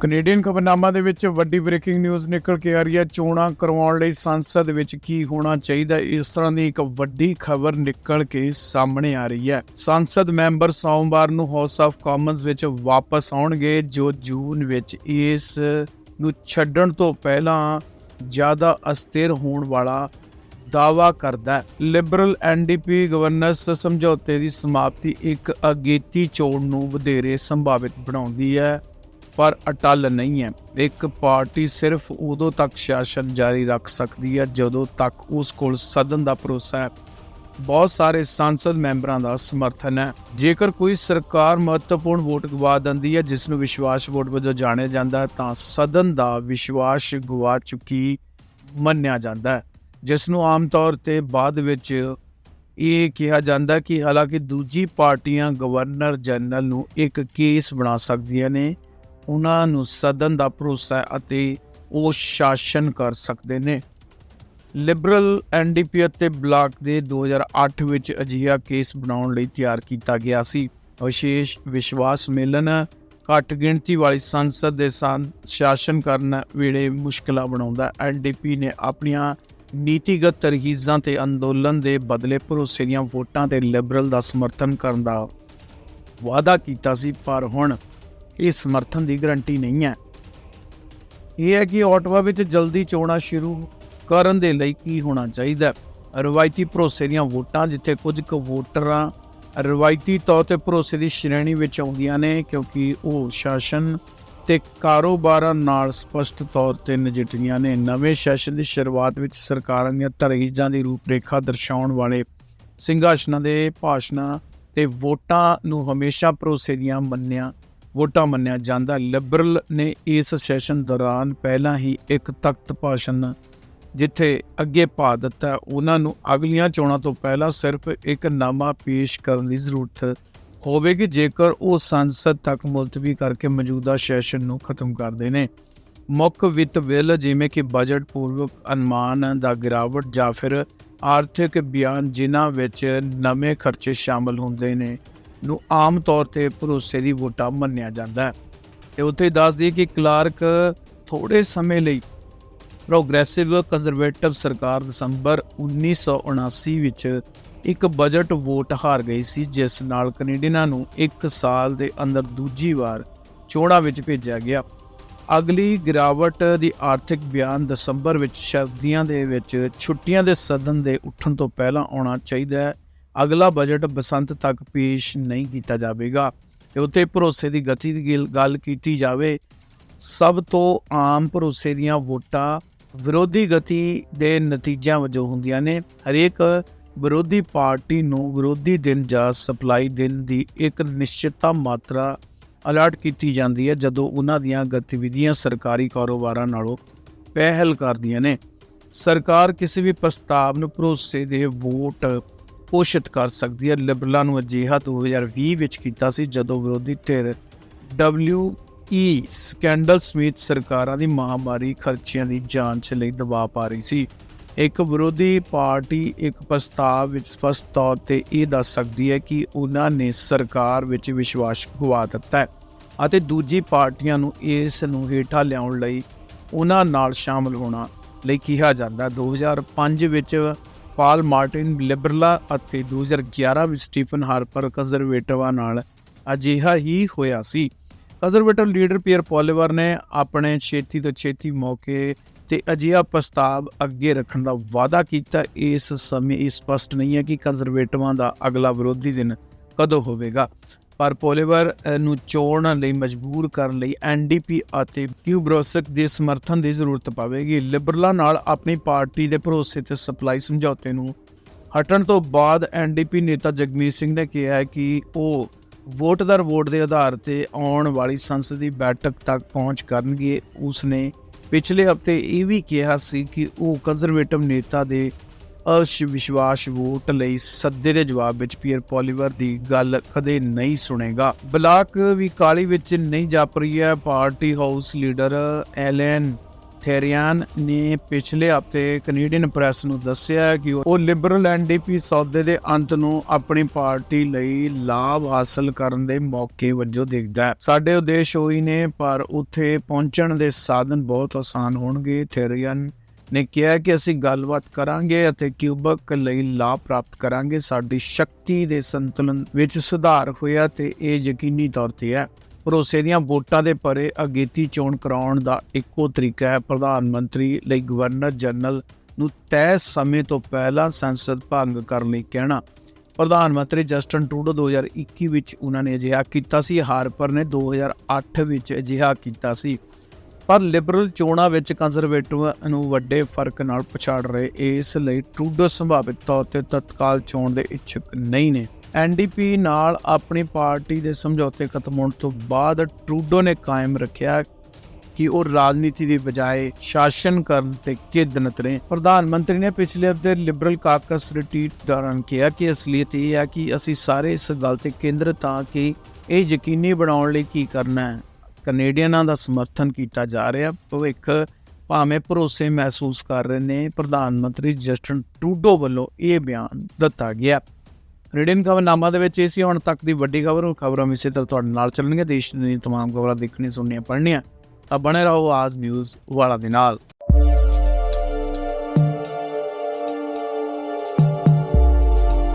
Canadian ਖਬਰਨਾਮਾ ਦੇ ਵਿੱਚ ਵੱਡੀ ਬ੍ਰੇਕਿੰਗ ਨਿਊਜ਼ ਨਿਕਲ ਕੇ ਆ ਰਹੀ ਹੈ। ਚੋਣਾਂ ਕਰਵਾਉਣ ਲਈ ਸੰਸਦ ਵਿੱਚ ਕੀ ਹੋਣਾ ਚਾਹੀਦਾ, ਇਸ ਤਰ੍ਹਾਂ ਦੀ ਇੱਕ ਵੱਡੀ ਖਬਰ ਨਿਕਲ ਕੇ ਸਾਹਮਣੇ ਆ ਰਹੀ ਹੈ। ਸੰਸਦ ਮੈਂਬਰ ਸੋਮਵਾਰ ਨੂੰ ਹਾਊਸ ਆਫ ਕਾਮਨਸ ਵਿੱਚ ਵਾਪਸ ਆਉਣਗੇ, ਜੋ ਜੂਨ ਵਿੱਚ ਇਸ ਨੂੰ ਛੱਡਣ ਤੋਂ ਪਹਿਲਾਂ ਜ਼ਿਆਦਾ ਅਸਥਿਰ ਹੋਣ ਵਾਲਾ ਦਾਵਾ ਕਰਦਾ ਹੈ। ਲਿਬਰਲ ਐਨਡੀਪੀ ਗਵਰਨੈਂਸ ਸਮਝੌਤੇ ਦੀ ਸਮਾਪਤੀ ਇੱਕ ਅਗੇਤੀ ਚੋਣ ਨੂੰ ਵਧੇਰੇ ਸੰਭਾਵਿਤ ਬਣਾਉਂਦੀ ਹੈ। ਪਰ ਅਟਲ ਨਹੀਂ ਹੈ। ਇੱਕ ਪਾਰਟੀ ਸਿਰਫ ਉਦੋਂ ਤੱਕ ਸ਼ਾਸਨ ਜਾਰੀ ਰੱਖ ਸਕਦੀ ਹੈ ਜਦੋਂ ਤੱਕ ਉਸ ਕੋਲ ਸਦਨ ਦਾ ਭਰੋਸਾ ਹੈ। ਬਹੁਤ ਸਾਰੇ ਸੰਸਦ ਮੈਂਬਰਾਂ ਦਾ ਸਮਰਥਨ ਹੈ। ਜੇਕਰ ਕੋਈ ਸਰਕਾਰ ਮਹੱਤਵਪੂਰਨ ਵੋਟ ਗਵਾ ਦਿੰਦੀ ਹੈ, ਜਿਸ ਨੂੰ ਵਿਸ਼ਵਾਸ ਵੋਟ ਵਜੋਂ ਜਾਣਿਆ ਜਾਂਦਾ ਹੈ, ਤਾਂ ਸਦਨ ਦਾ ਵਿਸ਼ਵਾਸ ਗਵਾ ਚੁੱਕੀ ਮੰਨਿਆ ਜਾਂਦਾ ਹੈ। ਜਿਸ ਨੂੰ ਆਮ ਤੌਰ ਤੇ ਬਾਅਦ ਵਿੱਚ ਇਹ ਕਿਹਾ ਜਾਂਦਾ ਕਿ ਹਾਲਾਂਕਿ ਦੂਜੀ ਪਾਰਟੀਆਂ ਗਵਰਨਰ ਜਨਰਲ ਨੂੰ ਇੱਕ ਕੇਸ ਬਣਾ ਸਕਦੀਆਂ ਨੇ। ਉਹਨਾਂ ਨੂੰ ਸਦਨ ਦਾ ਭਰੋਸਾ ਅਤੇ ਉਹ ਸ਼ਾਸਨ ਕਰ ਸਕਦੇ ਨੇ। ਲਿਬਰਲ ਐਨਡੀਪੀ ਅਤੇ ਬਲਾਕ ਦੇ 2008 ਵਿੱਚ ਅਜਿਹਾ ਕੇਸ ਬਣਾਉਣ ਲਈ ਤਿਆਰ ਕੀਤਾ ਗਿਆ ਸੀ। ਵਿਸ਼ੇਸ਼ ਵਿਸ਼ਵਾਸ ਮੇਲਨ ਘੱਟ ਗਿਣਤੀ ਵਾਲੀ ਸੰਸਦ ਦੇ ਸਾਨ ਸ਼ਾਸਨ ਕਰਨ ਵੇਲੇ ਮੁਸ਼ਕਲਾਂ ਬਣਾਉਂਦਾ ਐਨਡੀਪੀ ਨੇ ਆਪਣੀਆਂ ਨੀਤੀਗਤ ਤਰਜੀਹਾਂ ਤੇ ਅੰਦੋਲਨ ਦੇ ਬਦਲੇ ਭਰੋਸੇ ਦੀਆਂ ਵੋਟਾਂ ਤੇ ਲਿਬਰਲ ਦਾ ਸਮਰਥਨ ਕਰਨ ਦਾ ਵਾਅਦਾ ਕੀਤਾ ਸੀ, ਪਰ ਹੁਣ ਇਹ ਸਮਰਥਨ ਦੀ ਗਰੰਟੀ ਨਹੀਂ ਹੈ। ਇਹ ਹੈ ਕਿ ਆਟਵਾ ਵਿੱਚ ਜਲਦੀ ਚੋਣਾਂ ਸ਼ੁਰੂ ਕਰਨ ਦੇ ਲਈ ਕੀ ਹੋਣਾ ਚਾਹੀਦਾ ਰਵਾਇਤੀ ਭਰੋਸੇ ਦੀਆਂ ਵੋਟਾਂ, ਜਿੱਥੇ ਕੁਝ ਕੁ ਵੋਟਰਾਂ ਰਵਾਇਤੀ ਤੌਰ ਤੇ ਭਰੋਸੇ ਦੀ ਸ਼੍ਰੇਣੀ ਵਿੱਚ ਆਉਂਦੀਆਂ ਨੇ, ਕਿਉਂਕਿ ਉਹ ਸ਼ਾਸਨ ਤੇ ਕਾਰੋਬਾਰਾਂ ਨਾਲ ਸਪਸ਼ਟ ਤੌਰ ਤੇ ਨਜਿੱਠਦੀਆਂ ਨੇ। ਨਵੇਂ ਸੈਸ਼ਨ ਦੀ ਸ਼ੁਰੂਆਤ ਵਿੱਚ ਸਰਕਾਰਾਂ ਦੀਆਂ ਤਰਜੀਹਾਂ ਦੀ ਰੂਪਰੇਖਾ ਦਰਸਾਉਣ ਵਾਲੇ ਸਿੰਘਾਸਨਾਂ ਦੇ ਭਾਸ਼ਣਾਂ ਤੇ ਵੋਟਾਂ ਨੂੰ ਹਮੇਸ਼ਾ ਭਰੋਸੇ ਦੀਆਂ ਮੰਨਿਆ ਵੋਟਾਂ ਮੰਨਿਆ ਜਾਂਦਾ। ਲਿਬਰਲ ਨੇ ਇਸ ਸੈਸ਼ਨ ਦੌਰਾਨ ਪਹਿਲਾਂ ਹੀ ਇੱਕ ਤਖਤ ਭਾਸ਼ਣ ਜਿੱਥੇ ਅੱਗੇ ਪਾ ਦਿੱਤਾ। ਉਹਨਾਂ ਨੂੰ ਅਗਲੀਆਂ ਚੋਣਾਂ ਤੋਂ ਪਹਿਲਾਂ ਸਿਰਫ ਇੱਕ ਨਾਮਾ ਪੇਸ਼ ਕਰਨ ਦੀ ਜ਼ਰੂਰਤ ਹੋਵੇਗੀ। ਜੇਕਰ ਉਹ ਸੰਸਦ ਤੱਕ ਮੁਲਤਵੀ ਕਰਕੇ ਮੌਜੂਦਾ ਸੈਸ਼ਨ ਨੂੰ ਖਤਮ ਕਰਦੇ ਨੇ। ਮੁੱਖ ਵਿੱਤ ਬਿੱਲ ਜਿਵੇਂ ਕਿ ਬਜਟ ਪੂਰਵਕ ਅਨੁਮਾਨ ਦਾ ਗਿਰਾਵਟ ਜਾਂ ਫਿਰ ਆਰਥਿਕ ਬਿਆਨ, ਜਿਨ੍ਹਾਂ ਵਿੱਚ ਨਵੇਂ ਖਰਚੇ ਸ਼ਾਮਲ ਹੁੰਦੇ ਨੇ। ਨੂੰ ਆਮ ਤੌਰ ਤੇ ਭਰੋਸੇ ਦੀ ਵੋਟਾਂ ਮੰਨਿਆ ਜਾਂਦਾ ਹੈ। ਤੇ ਉੱਥੇ ਦੱਸ ਦਈਏ ਕਿ ਕਲਾਰਕ ਥੋੜੇ ਸਮੇਂ ਲਈ ਪ੍ਰੋਗਰੈਸਿਵ ਕੰਜ਼ਰਵੇਟਿਵ ਸਰਕਾਰ ਦਸੰਬਰ 1979 ਵਿੱਚ ਇੱਕ ਬਜਟ ਵੋਟ ਹਾਰ ਗਈ ਸੀ, ਜਿਸ ਨਾਲ ਕੈਨੇਡੀਅਨਾਂ ਨੂੰ 1 ਸਾਲ ਦੇ ਅੰਦਰ ਦੂਜੀ ਵਾਰ ਚੋਣਾਂ ਵਿੱਚ ਭੇਜਿਆ ਗਿਆ। ਅਗਲੀ ਗਿਰਾਵਟ ਦੀ ਆਰਥਿਕ ਬਿਆਨ ਦਸੰਬਰ ਵਿੱਚ ਸਰਦੀਆਂ ਦੇ ਵਿੱਚ ਛੁੱਟੀਆਂ ਦੇ ਸਦਨ ਦੇ ਉੱਠਣ ਤੋਂ ਪਹਿਲਾਂ ਆਉਣਾ ਚਾਹੀਦਾ ਹੈ। ਅਗਲਾ ਬਜਟ ਬਸੰਤ ਤੱਕ ਪੇਸ਼ ਨਹੀਂ ਕੀਤਾ ਜਾਵੇਗਾ ਤੇ ਉੱਥੇ ਭਰੋਸੇ ਦੀ ਗਤੀ ਦੀ ਗਿਲ- ਗੱਲ ਕੀਤੀ ਜਾਵੇ, ਸਭ ਤੋਂ ਆਮ ਭਰੋਸੇ ਦੀਆਂ ਵੋਟਾਂ ਵਿਰੋਧੀ ਗਤੀ ਦੇ ਨਤੀਜਿਆਂ ਵਜੋਂ ਹੁੰਦੀਆਂ ਨੇ। ਹਰੇਕ ਵਿਰੋਧੀ ਪਾਰਟੀ ਨੂੰ ਵਿਰੋਧੀ ਦਿਨ ਜਾਂ ਸਪਲਾਈ ਦਿਨ ਦੀ ਇੱਕ ਨਿਸ਼ਚਿਤ ਮਾਤਰਾ ਅਲਰਟ ਕੀਤੀ ਜਾਂਦੀ ਹੈ, ਜਦੋਂ ਉਹਨਾਂ ਦੀਆਂ ਗਤੀਵਿਧੀਆਂ ਸਰਕਾਰੀ ਕਾਰੋਬਾਰਾਂ ਨਾਲੋਂ ਪਹਿਲ ਕਰਦੀਆਂ ਨੇ। ਸਰਕਾਰ ਕਿਸੇ ਵੀ ਪ੍ਰਸਤਾਵ ਨੂੰ ਭਰੋਸੇ ਦੇ ਵੋਟ ਘੋਸ਼ਿਤ ਕਰ ਸਕਦੀ ਹੈ। ਲਿਬਰਲਾਂ ਨੂੰ ਅਜਿਹਾ 2020 ਵਿੱਚ ਕੀਤਾ ਸੀ ਜਦੋਂ ਵਿਰੋਧੀ ਧਿਰ ਡਬਲਯੂ ਈ ਸਕੈਂਡਲ ਸਮੇਤ ਸਰਕਾਰਾਂ ਦੀ ਮਹਾਮਾਰੀ ਖਰਚਿਆਂ ਦੀ ਜਾਂਚ ਲਈ ਦਬਾਅ ਪਾ ਰਹੀ ਸੀ। ਇੱਕ ਵਿਰੋਧੀ ਪਾਰਟੀ ਇੱਕ ਪ੍ਰਸਤਾਵ ਵਿੱਚ ਸਪਸ਼ਟ ਤੌਰ ਤੇ ਇਹ ਦੱਸ ਸਕਦੀ ਹੈ ਕਿ ਉਹਨਾਂ ਨੇ ਸਰਕਾਰ ਵਿੱਚ ਵਿਸ਼ਵਾਸ ਗਵਾ ਦਿੱਤਾ ਹੈ ਅਤੇ ਦੂਜੀ ਪਾਰਟੀਆਂ ਨੂੰ ਇਸ ਨੂੰ ਹੇਠਾਂ ਲਿਆਉਣ ਲਈ ਉਹਨਾਂ ਨਾਲ ਸ਼ਾਮਲ ਹੋਣਾ ਲਈ ਕਿਹਾ ਜਾਂਦਾ 2005 ਵਿੱਚ ਪਾਲ ਮਾਰਟਿਨ ਲਿਬਰਲਾ ਅਤੇ 2011 ਵਿੱਚ ਸਟੀਫਨ ਹਾਰਪਰ ਕੰਜ਼ਰਵੇਟਿਵਾਂ ਨਾਲ ਅਜਿਹਾ ਹੀ ਹੋਇਆ ਸੀ। ਕੰਜ਼ਰਵੇਟਿਵ ਲੀਡਰ ਪੀਅਰ ਪੋਲੀਵਰ ਨੇ ਆਪਣੇ ਛੇਤੀ ਤੋਂ ਛੇਤੀ ਮੌਕੇ ਤੇ ਅਜਿਹਾ ਪ੍ਰਸਤਾਵ ਅੱਗੇ ਰੱਖਣ ਦਾ ਵਾਅਦਾ ਕੀਤਾ। ਇਸ ਸਮੇਂ ਇਹ ਸਪਸ਼ਟ ਨਹੀਂ ਹੈ ਕਿ ਕੰਜ਼ਰਵੇਟਿਵਾਂ ਦਾ ਅਗਲਾ ਵਿਰੋਧੀ ਦਿਨ ਕਦੋਂ ਹੋਵੇਗਾ। ਪਰ ਪੋਲੀਵਰ ਨੂੰ ਚੋਣ ਲਈ ਮਜਬੂਰ ਕਰਨ ਲਈ ਐਨਡੀਪੀ ਅਤੇ ਕਿਊਬਰੋਸਕ ਦੇ ਸਮਰਥਨ ਦੀ ਜ਼ਰੂਰਤ ਪਵੇਗੀ। ਲਿਬਰਲਾਂ ਨਾਲ ਆਪਣੀ ਪਾਰਟੀ ਦੇ ਭਰੋਸੇ ਤੇ ਸਪਲਾਈ ਸਮਝੌਤੇ ਨੂੰ ਹਟਣ ਤੋਂ ਬਾਅਦ ਐਨਡੀਪੀ ਨੇਤਾ ਜਗਮੀਤ ਸਿੰਘ ਨੇ ਕਿਹਾ ਹੈ ਕਿ ਉਹ ਵੋਟ ਦਰ ਵੋਟ ਦੇ ਆਧਾਰ ਤੇ ਆਉਣ ਵਾਲੀ ਸੰਸਦੀ ਬੈਠਕ ਤੱਕ ਪਹੁੰਚ ਕਰਨਗੇ। ਉਸਨੇ ਪਿਛਲੇ ਹਫ਼ਤੇ ਇਹ ਵੀ ਕਿਹਾ ਸੀ ਕਿ ਉਹ ਕੰਜ਼ਰਵੇਟਿਵ ਨੇਤਾ ਦੇ ਅਸ਼ ਵਿਸ਼ਵਾਸ ਵੋਟ ਲਈ ਸੱਦੇ ਦੇ ਜਵਾਬ ਵਿੱਚ ਪੀਅਰ ਪੋਲੀਵਰ ਦੀ ਗੱਲ ਕਦੇ ਨਹੀਂ ਸੁਣੇਗਾ। ਬਲਾਕ ਵੀ ਕਾਲੀ ਵਿੱਚ ਨਹੀਂ ਜਾਪ ਰਹੀ ਹੈ। Party house leader Alan Therrien ਨੇ ਪਿਛਲੇ ਹਫ਼ਤੇ ਕੈਨੇਡੀਅਨ ਪ੍ਰੈਸ ਨੂੰ ਦੱਸਿਆ ਕਿ ਉਹ ਲਿਬਰਲ ਐਨਡੀਪੀ ਸੌਦੇ ਦੇ ਅੰਤ ਨੂੰ ਆਪਣੀ ਪਾਰਟੀ ਲਈ ਲਾਭ ਹਾਸਲ ਕਰਨ ਦੇ ਮੌਕੇ ਵਜੋਂ ਦੇਖਦਾ ਹੈ। ਸਾਡੇ ਉਦੇਸ਼ ਉਹੀ ਨੇ, ਪਰ ਉੱਥੇ ਪਹੁੰਚਣ ਦੇ ਸਾਧਨ ਬਹੁਤ ਆਸਾਨ ਹੋਣਗੇ। ਥੇਰੀਅਨ ਨੇ ਕਿਹਾ ਕਿ ਅਸੀਂ ਗੱਲਬਾਤ ਕਰਾਂਗੇ ਅਤੇ ਕਿਊਬਕ ਲਈ ਲਾਭ ਪ੍ਰਾਪਤ ਕਰਾਂਗੇ। ਸਾਡੀ ਸ਼ਕਤੀ ਦੇ ਸੰਤੁਲਨ ਵਿੱਚ ਸੁਧਾਰ ਹੋਇਆ ਤੇ ਇਹ ਯਕੀਨੀ ਤੌਰ ਤੇ ਹੈ। ਭਰੋਸੇ ਦੀਆਂ ਵੋਟਾਂ ਦੇ ਪਰੇ ਅਗੇਤੀ ਚੋਣ ਕਰਾਉਣ ਦਾ ਇੱਕੋ ਤਰੀਕਾ ਹੈ। ਪ੍ਰਧਾਨ ਮੰਤਰੀ ਲਈ ਗਵਰਨਰ ਜਨਰਲ ਨੂੰ ਤੈਅ ਸਮੇਂ ਤੋਂ ਪਹਿਲਾਂ ਸੰਸਦ ਭੰਗ ਕਰਨ ਲਈ ਕਹਿਣਾ। ਪ੍ਰਧਾਨ ਮੰਤਰੀ ਜਸਟਨ ਟਰੂਡੋ 2021 ਵਿੱਚ ਉਹਨਾਂ ਨੇ ਅਜਿਹਾ ਕੀਤਾ ਸੀ। ਹਾਰਪਰ ਨੇ 2008 ਵਿੱਚ ਅਜਿਹਾ ਕੀਤਾ ਸੀ। ਪਰ ਲਿਬਰਲ ਚੋਣਾਂ ਵਿੱਚ ਕੰਜ਼ਰਵੇਟਿਵ ਨੂੰ ਵੱਡੇ ਫ਼ਰਕ ਨਾਲ ਪਛਾੜ ਰਹੇ, ਇਸ ਲਈ ਟਰੂਡੋ ਸੰਭਾਵਿਤ ਤੌਰ ਤੇ ਤਤਕਾਲ ਚੋਣ ਦੇ ਇੱਛੁਕ ਨਹੀਂ ਨੇ। ਐਨਡੀਪੀ ਨਾਲ ਆਪਣੀ ਪਾਰਟੀ ਦੇ ਸਮਝੌਤੇ ਖਤਮ ਹੋਣ ਤੋਂ ਬਾਅਦ ਟਰੂਡੋ ਨੇ ਕਾਇਮ ਰੱਖਿਆ ਕਿ ਉਹ ਰਾਜਨੀਤੀ ਦੀ ਬਜਾਏ ਸ਼ਾਸਨ ਕਰਨ ਤੇ ਕਿਦਨਤ ਨੇ ਪ੍ਰਧਾਨ ਮੰਤਰੀ ਨੇ ਪਿਛਲੇ ਹਫ਼ਤੇ ਲਿਬਰਲ ਕਾਕਸ ਰਿਟਰੀਟ ਦੌਰਾਨ ਕਿਹਾ ਕਿ ਅਸਲੀਅਤ ਇਹ ਹੈ ਕਿ ਅਸੀਂ ਸਾਰੇ ਇਸ ਗੱਲ ਤੇ ਕੇਂਦਰਿਤ ਹਾਂ ਕਿ ਇਹ ਯਕੀਨੀ ਬਣਾਉਣ ਲਈ ਕੀ ਕਰਨਾ ਹੈ। ਕੈਨੇਡੀਅਨਾਂ ਦਾ ਸਮਰਥਨ ਕੀਤਾ ਜਾ ਰਿਹਾ। ਭਵਿੱਖ ਭਾਵੇਂ ਭਰੋਸੇ ਮਹਿਸੂਸ ਕਰ ਰਹੇ ਨੇ, ਪ੍ਰਧਾਨ ਮੰਤਰੀ ਜਸਟਨ ਟਰੂਡੋ ਵੱਲੋਂ ਇਹ ਬਿਆਨ ਦਿੱਤਾ ਗਿਆ। ਰੇਡੀਅਨ ਖਬਰਨਾਮਾ ਦੇ ਵਿੱਚ ਇਹ ਸੀ, ਹੁਣ ਤੱਕ ਦੀ ਵੱਡੀ ਖਬਰ, ਉਹ ਖਬਰਾਂ ਇਸੇ ਤਰ੍ਹਾਂ ਤੁਹਾਡੇ ਨਾਲ ਚੱਲਣਗੀਆਂ। ਦੇਸ਼ ਦੀਆਂ ਤਮਾਮ ਖਬਰਾਂ ਦੇਖਣੀਆਂ, ਸੁਣਨੀਆਂ, ਪੜ੍ਹਨੀਆਂ, ਤਾਂ ਬਣੇ ਰਹੋ ਆਜ ਨਿਊਜ਼ ਵਾਲਾ ਦੇ ਨਾਲ।